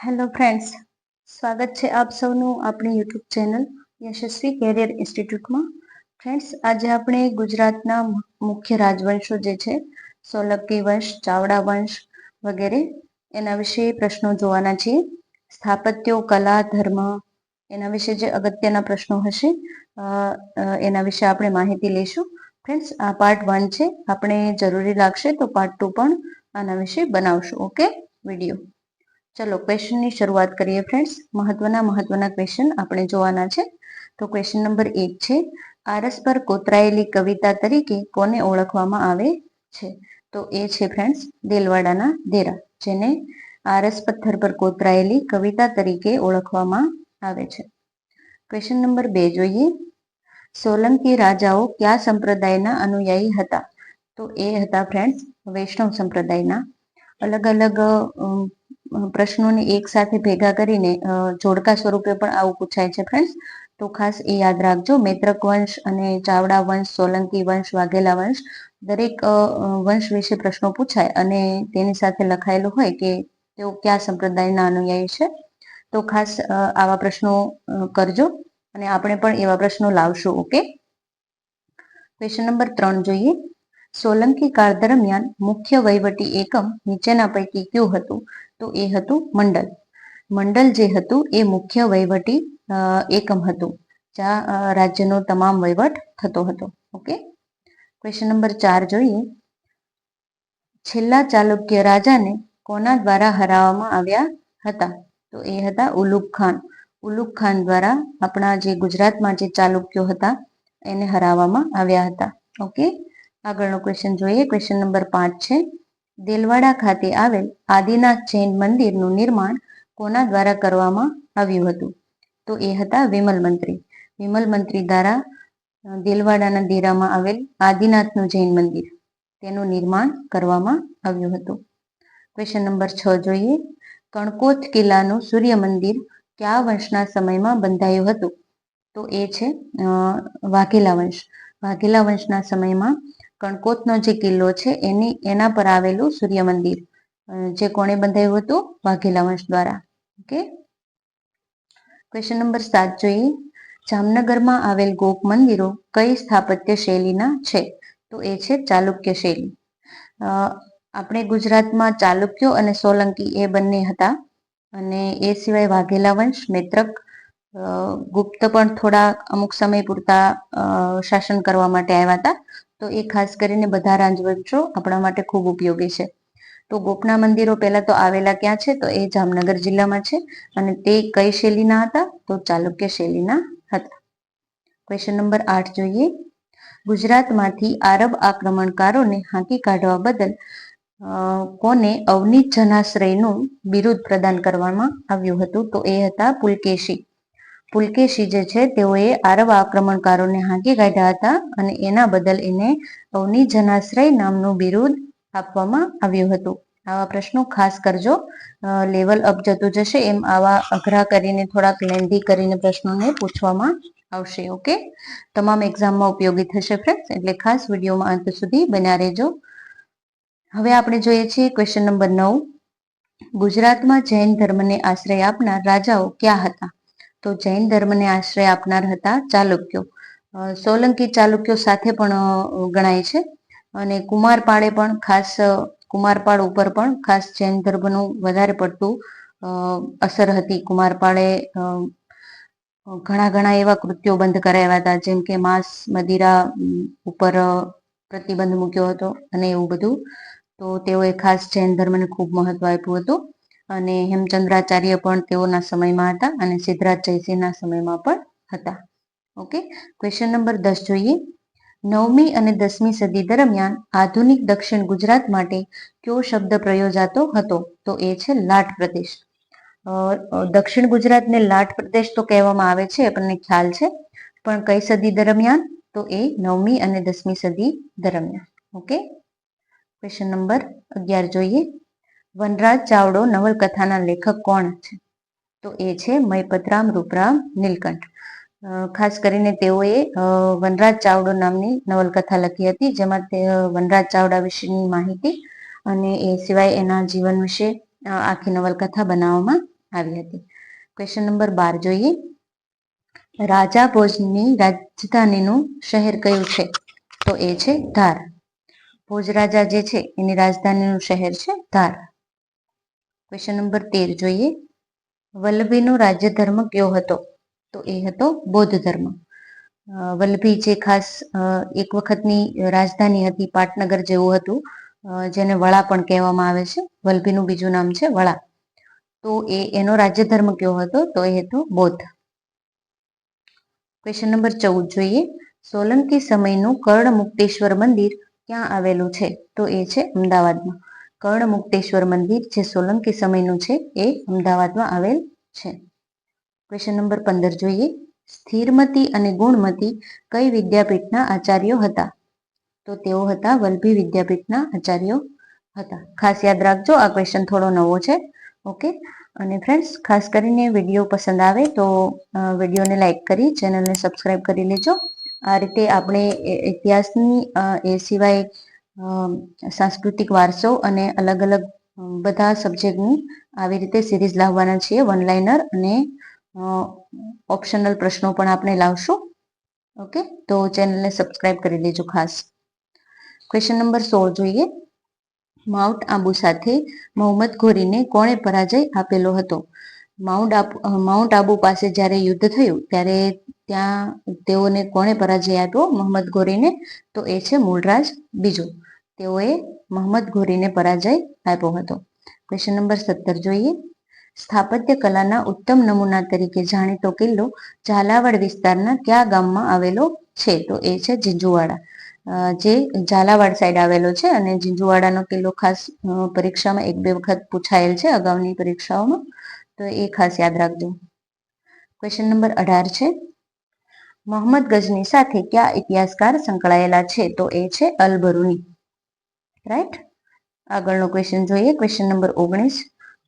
Hello friends સ્વાગત છે આપ સૌનું આપણી યુટ્યુબ ચેનલ યશસ્વી કેરિયર ઇન્સ્ટિટ્યૂટમાં ફ્રેન્ડ્સ આજે આપણે ગુજરાતના મુખ્ય રાજવંશો જે છે, સોલંકી વંશ, ચાવડા વંશ વગેરે, એના વિશે પ્રશ્નો જોવાના છીએ. સ્થાપત્યો, કલા, ધર્મ એના વિશે જે અગત્યના પ્રશ્નો હશે એના વિશે આપણે માહિતી લઈશું. ફ્રેન્ડ્સ આ પાર્ટ વન છે. આપણે જરૂરી લાગશે તો પાર્ટ ટુ પણ આના વિશે બનાવશું ઓકે વીડિયો ચલો ક્વેશ્ચનની શરૂઆત કરીએ ફ્રેન્ડ્સ મહત્વના મહત્વના ક્વેશ્ચન આપણે જોવાના છે. તો ક્વેશ્ચન નંબર એક છે, આરસ પર કોતરાયેલી કવિતા તરીકે કોને ઓળખવામાં આવે છે? તો એ છે ફ્રેન્ડ્સ દેલવાડાના દેરા, જેને આરસ પથ્થર પર કોતરાયેલી કવિતા તરીકે ઓળખવામાં આવે છે. ક્વેશ્ચન નંબર બે જોઈએ. સોલંકી રાજાઓ કયા સંપ્રદાયના અનુયાયી હતા? તો એ હતા ફ્રેન્ડ્સ વૈષ્ણવ સંપ્રદાયના. અલગ અલગ પ્રશ્નોને એક સાથે ભેગા કરીને જોડકા સ્વરૂપે પણ આવું પૂછાય છે ફ્રેન્ડ્સ તો ખાસ એ યાદ રાખજો, મૈત્રક વંશ અને ચાવડા વંશ, સોલંકી વંશ, વાઘેલા વંશ, દરેક વંશ વિશે પ્રશ્નો પૂછાય અને તેની સાથે લખાયેલું હોય કે તેઓ કયા સંપ્રદાયના અનુયાયી છે. તો ખાસ આવા પ્રશ્નો કરજો અને આપણે પણ એવા પ્રશ્નો લાવશું, ઓકે? ક્વેશ્ચન નંબર ત્રણ જોઈએ. સોલંકી કાળ દરમિયાન મુખ્ય વહીવટી એકમ નીચેના પૈકી કયું હતું? તો એ હતું મંડળ મંડળ જે હતું એ મુખ્ય વહીવટી એકમ હતું, જ્યાં રાજ્યનો તમામ વહીવટ થતો હતો. ઓકે ક્વેશ્ચન નંબર ચાર જોઈએ. છેલ્લા ચાલુક્ય રાજાને કોના દ્વારા હરાવવામાં આવ્યા હતા? તો એ હતા ઉલુક ખાન. ઉલુક ખાન દ્વારા આપણા જે ગુજરાતમાં જે ચાલુક્યો હતા, એને હરાવવામાં આવ્યા હતા. ઓકે આગળનો ક્વેશ્ચન જોઈએ. ક્વેશ્ચન નંબર પાંચ છે. દેલવાડા ખાતે આવેલ આદિનાથ જૈન મંદિરનું નિર્માણ કોના દ્વારા કરવામાં આવ્યું હતું? તો એ હતા વિમલ મંત્રી. વિમલ મંત્રી દ્વારા દેલવાડાના દેરામાં આવેલ આદિનાથનું જૈન મંદિર. તેનું નિર્માણ કરવામાં આવ્યું હતું. ક્વેશ્ચન નંબર છ જોઈએ. કણકોત કિલ્લાનું સૂર્ય મંદિર કયા વંશના સમયમાં બંધાયું હતું? તો એ છે વાઘેલા વંશ. વાઘેલા વંશના સમયમાં કણકોતનો જે કિલ્લો છે, એની, એના પર આવેલું સૂર્ય મંદિર જે કોણે બંધાયું હતું? વાઘેલા વંશ દ્વારા. ઓકે? ક્વેશ્ચન નંબર સાત જોઈએ. જામનગરમાં આવેલ ગોપ મંદિરો કઈ સ્થાપત્ય શૈલીના છે? તો એ છે ચાલુક્ય શૈલી. આપણે ગુજરાતમાં ચાલુક્યો અને સોલંકી એ બંને હતા. અને એ સિવાય વાઘેલા વંશ મૈત્રક ગુપ્ત પણ થોડા અમુક સમય પૂરતા શાસન કરવા માટે આવ્યા હતા. તો એ ખાસ કરીને બધા રાજવંશો આપણા માટે ખૂબ ઉપયોગી છે. તો ગોપના મંદિરો પહેલા તો આવેલા ક્યાં છે? તો એ જામનગર જિલ્લામાં છે અને તે કઈ શૈલીના હતા? તો ચાલુક્ય શૈલીના હતા. ક્વેશ્ચન નંબર આઠ જોઈએ. ગુજરાતમાંથી આરબ આક્રમણકારોને હાંકી કાઢવા બદલ કોને અવનીત જનાશ્રયનું બિરુદ પ્રદાન કરવામાં આવ્યું હતું? તો એ હતા પુલકેશી. પુલકેશી જે છે, તેઓએ આરબ આક્રમણકારોને હાંકી કાઢ્યા હતા અને એના બદલ એને અવની જનાશ્રય નામનું બિરુદ આપવામાં આવ્યું હતું. આવા પ્રશ્નો ખાસ કરજો. લેવલ અપ જતું જશે એમ આવા અઘરા કરીને થોડાક લેન્ધી કરીને પ્રશ્નોને પૂછવામાં આવશે ઓકે તમામ એક્ઝામમાં ઉપયોગી થશે ફ્રેન્ડ્સ એટલે ખાસ વિડીયોમાં અંત સુધી બન્યા રહેજો. હવે આપણે જોઈએ છીએ ક્વેશ્ચન નંબર નવ. ગુજરાતમાં જૈન ધર્મને આશ્રય આપનાર રાજાઓ ક્યાં હતા? તો જૈન ધર્મને આશ્રય આપનાર હતા ચાલુક્યો. સોલંકી ચાલુક્યો સાથે પણ ગણાય છે. અને કુમારપાળે પણ ખાસ કુમારપાળ ઉપર પણ ખાસ જૈન ધર્મનું વધારે પડતું અસર હતી. કુમારપાળે ઘણા ઘણા એવા કૃત્યો બંધ કરાવ્યા હતા, જેમ કે માંસ, મદિરા ઉપર પ્રતિબંધ મૂક્યો હતો અને એવું બધું. તો તેઓએ ખાસ જૈન ધર્મને ખૂબ મહત્વ આપ્યું હતું. અને હેમચંદ્રાચાર્ય પણ તેઓના સમયમાં હતા અને સિદ્ધરાજ જયસિંહના સમયમાં પણ હતા. ઓકે? ક્વેશ્ચન નંબર દસ જોઈએ. નવમી અને દસમી સદી દરમિયાન આધુનિક દક્ષિણ ગુજરાત માટે કયો શબ્દ પ્રયોજાતો હતો? તો એ છે લાટ પ્રદેશ. દક્ષિણ ગુજરાતને લાટ પ્રદેશ તો કહેવામાં આવે છે, આપણને ખ્યાલ છે. પણ કઈ સદી દરમિયાન? તો એ નવમી અને દસમી સદી દરમિયાન. ઓકે? ક્વેશ્ચન નંબર અગિયાર જોઈએ. વનરાજ ચાવડો નવલકથાના લેખક કોણ છે? તો એ છે મયપતરામ રૂપરામ નીલકંઠ. ખાસ કરીને તેઓએ વનરાજ ચાવડો નામની નવલકથા લખી હતી, જેમાં તે વનરાજ ચાવડા વિશેની માહિતી અને એ સિવાય એના જીવન વિશે આખી નવલકથા બનાવવામાં આવી હતી. ક્વેશ્ચન નંબર બાર જોઈએ. રાજા ભોજની રાજધાનીનું શહેર કયું છે? તો એ છે ધાર. ભોજ રાજા જે છે, એની રાજધાનીનું શહેર છે ધાર. ક્વેશ્ચન નંબર તેર જોઈએ. વલ્લભીનો રાજ્ય ધર્મ કયો હતો? તો એ હતો બૌદ્ધ ધર્મ વલ્લભી જે ખાસ એક વખતની રાજધાની હતી પાટનગર જેવું હતું જેને વડા પણ કહેવામાં આવે છે. વલ્લભીનું બીજું નામ છે વડા તો એ, એનો રાજ્ય ધર્મ કયો હતો? તો એ હતો બૌદ્ધ. ક્વેશ્ચન નંબર ચૌદ જોઈએ. સોલંકી સમયનું કર્ણ મુક્તેશ્વર મંદિર ક્યાં આવેલું છે? તો એ છે અમદાવાદમાં. કર્ણ મુક્તેશ્વર મંદિર, જે સોલંકી સમયનું છે, એ અમદાવાદમાં આવેલ છે. ક્વેશ્ચન નંબર પંદર જોઈએ. સ્થિરમતી અને ગુણમતી કઈ વિદ્યાપીઠના આચાર્યો હતા? તો તેઓ હતા વલભી વિદ્યાપીઠના આચાર્યો હતા. ખાસ યાદ રાખજો, આ ક્વેશ્ચન થોડો નવો છે. ઓકે અને ફ્રેન્ડ્સ ખાસ કરીને વીડિયો પસંદ આવે તો વિડીયોને લાઈક કરી ચેનલને સબસ્ક્રાઈબ કરી લેજો. આ રીતે આપણે ઇતિહાસની એ સિવાય સાંસ્કૃતિક વારસો અને અલગ અલગ બધા સબ્જેક્ટની આવી રીતે સિરીઝ લાવવાના છીએ. વન લાઇનર અને ઓપ્શનલ પ્રશ્નો પણ આપણે લાવશું. ઓકે તો ચેનલને સબસ્ક્રાઇબ કરી લેજો ખાસ. ક્વેશ્ચન નંબર સોળ જોઈએ. માઉન્ટ આબુ સાથે મોહમ્મદ ઘોરીને કોણે પરાજય આપેલો હતો? માઉન્ટ આબુ માઉન્ટ આબુ પાસે જ્યારે યુદ્ધ થયું, ત્યારે ત્યાં તેઓને કોણે પરાજય આપ્યો? મોહમ્મદ ઘોરીને તો એ છે મૂળરાજ બીજો. તેઓએ મોહમ્મદ ઘોરીને પરાજય આપ્યો હતો. ક્વેશ્ચન નંબર સત્તર જોઈએ. સ્થાપત્ય કલાના ઉત્તમ નમૂના તરીકે જાણીતો કિલ્લો ઝાલાવાડ વિસ્તારના કયા ગામમાં આવેલો છે? તો એ છે ઝીંઝુવાડા. જે ઝાલાવાડ સાઈડ આવેલો છે અને ઝીંઝુવાડાનો કિલ્લો ખાસ પરીક્ષામાં એક બે વખત પૂછાયેલ છે અગાઉની પરીક્ષાઓમાં. તો એ ખાસ યાદ રાખજો. ક્વેશ્ચન નંબર અઢાર છે. મોહમ્મદ ગઝની સાથે કયા ઇતિહાસકાર સંકળાયેલા છે? તો એ છે અલબરુની રાઈટ આગળનો ક્વેશ્ચન જોઈએ. ક્વેશ્ચન નંબર ઓગણીસ.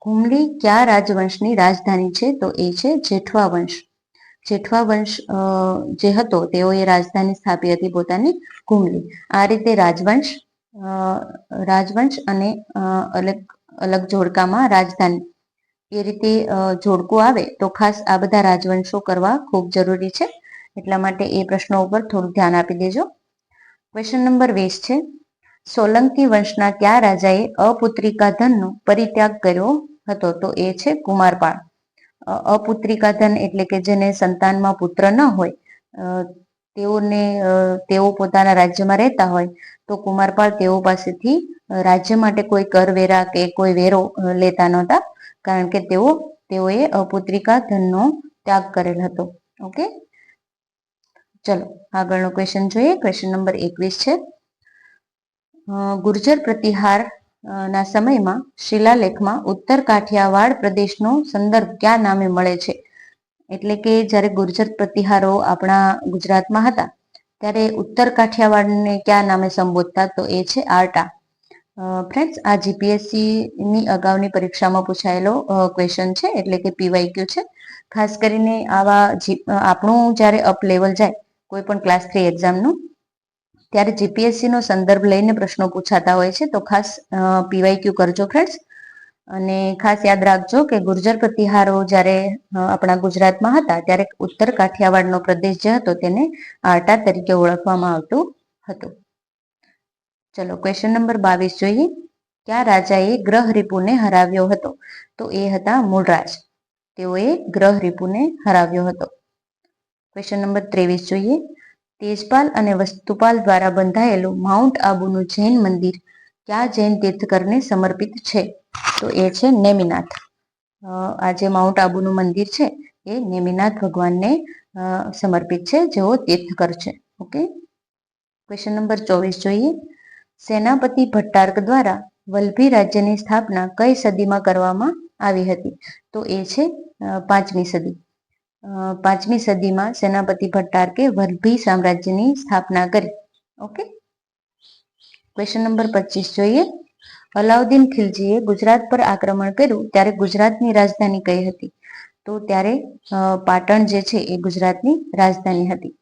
ઘુમલી કયા રાજવંશની રાજધાની છે? તો એ છે જેઠવા વંશ. જેઠવા વંશ જે હતો, તેઓએ રાજધાની સ્થાપી હતી પોતાની ઘુમલી આ રીતે રાજવંશ રાજવંશ અને અલગ અલગ જોડકામાં રાજધાની. એ રીતે જોડકું આવે તો ખાસ આ બધા રાજવંશો કરવા ખૂબ જરૂરી છે. એટલા માટે એ પ્રશ્નો ઉપર થોડું ધ્યાન આપી દેજો. ક્વેશ્ચન નંબર વીસ છે. સોલંકી વંશના કયા રાજાએ અપુત્રિકા ધનનો પરિત્યાગ કર્યો હતો. તો એ છે કુમારપાળ. અપુત્રિકા ધન એટલે કે જેને સંતાનમાં પુત્ર ન હોય તેઓને તેઓ પોતાના રાજ્યમાં રહેતા હોય, તો કુમારપાળ તેઓ પાસેથી રાજ્ય માટે કોઈ કરવેરા કે કોઈ વેરો લેતા નહોતા, કારણ કે તેઓ, તેઓએ અપુત્રિકા ધનનો ત્યાગ કરેલ હતો. ઓકે? ચલો, આગળનો ક્વેશ્ચન જોઈએ. ક્વેશ્ચન નંબર એકવીસ છે. ગુર્જર પ્રતિહાર ના સમયમાં શિલાલેખમાં ઉત્તર કાઠિયાવાડ પ્રદેશનો સંદર્ભ ક્યાં નામે મળે છે? એટલે કે જ્યારે ગુર્જર પ્રતિહારો આપણા ગુજરાતમાં હતા, ત્યારે ઉત્તર કાઠિયાવાડને ક્યાં નામે સંબોધતા? તો એ છે આર્ટા. ફ્રેન્ડ્સ આ જીપીએસસી ની અગાઉની પરીક્ષામાં પૂછાયેલો ક્વેશ્ચન છે, એટલે કે પીવાયક્યુ છે. ખાસ કરીને આવા આપણું જ્યારે અપ લેવલ જાય, કોઈ પણ ક્લાસ થ્રી એક્ઝામનું ત્યારે જીપીએસસી નો સંદર્ભ લઈને પ્રશ્નો પૂછાતા હોય છે. તો ખાસ પીવાયક્યુ કરજો ફ્રેન્ડ્સ અને ખાસ યાદ રાખજો કે ગુર્જર પ્રતિહારો જ્યારે આપણા ગુજરાતમાં હતા, ત્યારે ઉત્તર કાઠિયાવાડનો પ્રદેશ જે હતો તેને આટા તરીકે ઓળખવામાં આવતું હતું. ચલો ક્વેશ્ચન નંબર બાવીસ જોઈએ. ક્યાં રાજાએ ગ્રહ રિપુને હરાવ્યો હતો? તો એ હતા મૂળરાજ તેઓએ ગ્રહ રિપુને હરાવ્યો હતો. ક્વેશ્ચન નંબર ત્રેવીસ જોઈએ. તેજપાલ અને વસ્તુપાલ દ્વારા બંધાયેલું માઉન્ટ આબુનું જૈન મંદિર કયા જૈન તીર્થકરને સમર્પિત છે? તો એ છે નેમિનાથ. આ જે માઉન્ટ આબુનું મંદિર છે, એ નેમિનાથ ભગવાનને સમર્પિત છે, જેઓ તીર્થકર છે. ઓકે? ક્વેશ્ચન નંબર ચોવીસ જોઈએ. સેનાપતિ ભટ્ટાર્ક દ્વારા વલભી રાજ્યની સ્થાપના કઈ સદીમાં કરવામાં આવી હતી? તો એ છે પાંચમી સદી. પાંચમી સદીમાં સેનાપતિ ભટ્ટારકે વલભી સામ્રાજ્યની સ્થાપના કરી. ઓકે ક્વેશ્ચન નંબર પચીસ જોઈએ. અલાઉદ્દીન ખિલજીએ ગુજરાત પર આક્રમણ કર્યું ત્યારે ગુજરાતની રાજધાની કઈ હતી? તો ત્યારે પાટણ જે છે એ ગુજરાતની રાજધાની હતી.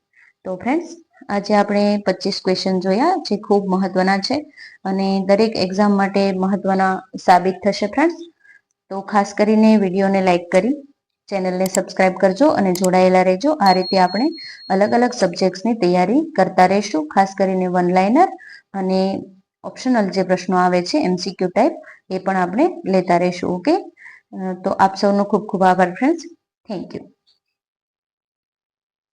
તો ફ્રેન્ડ્સ આજે આપણે પચીસ ક્વેશ્ચન જોયા જે ખૂબ મહત્વના છે અને દરેક એક્ઝામ માટે મહત્વના સાબિત થશે ફ્રેન્ડ્સ તો ખાસ કરીને વિડીયોને લાઈક કરી ચેનલને સબસ્ક્રાઇબ કરજો અને જોડાયેલા રહેજો. આ રીતે આપણે અલગ અલગ સબ્જેક્ટ્સની તૈયારી કરતા રહીશું. ખાસ કરીને વન લાઇનર અને ઓપ્શનલ જે પ્રશ્નો આવે છે એમસીક્યુ ટાઈપ એ પણ આપણે લેતા રહીશું. ઓકે તો આપ સૌનો ખૂબ ખૂબ આભાર ફ્રેન્ડ્સ થેન્ક યુ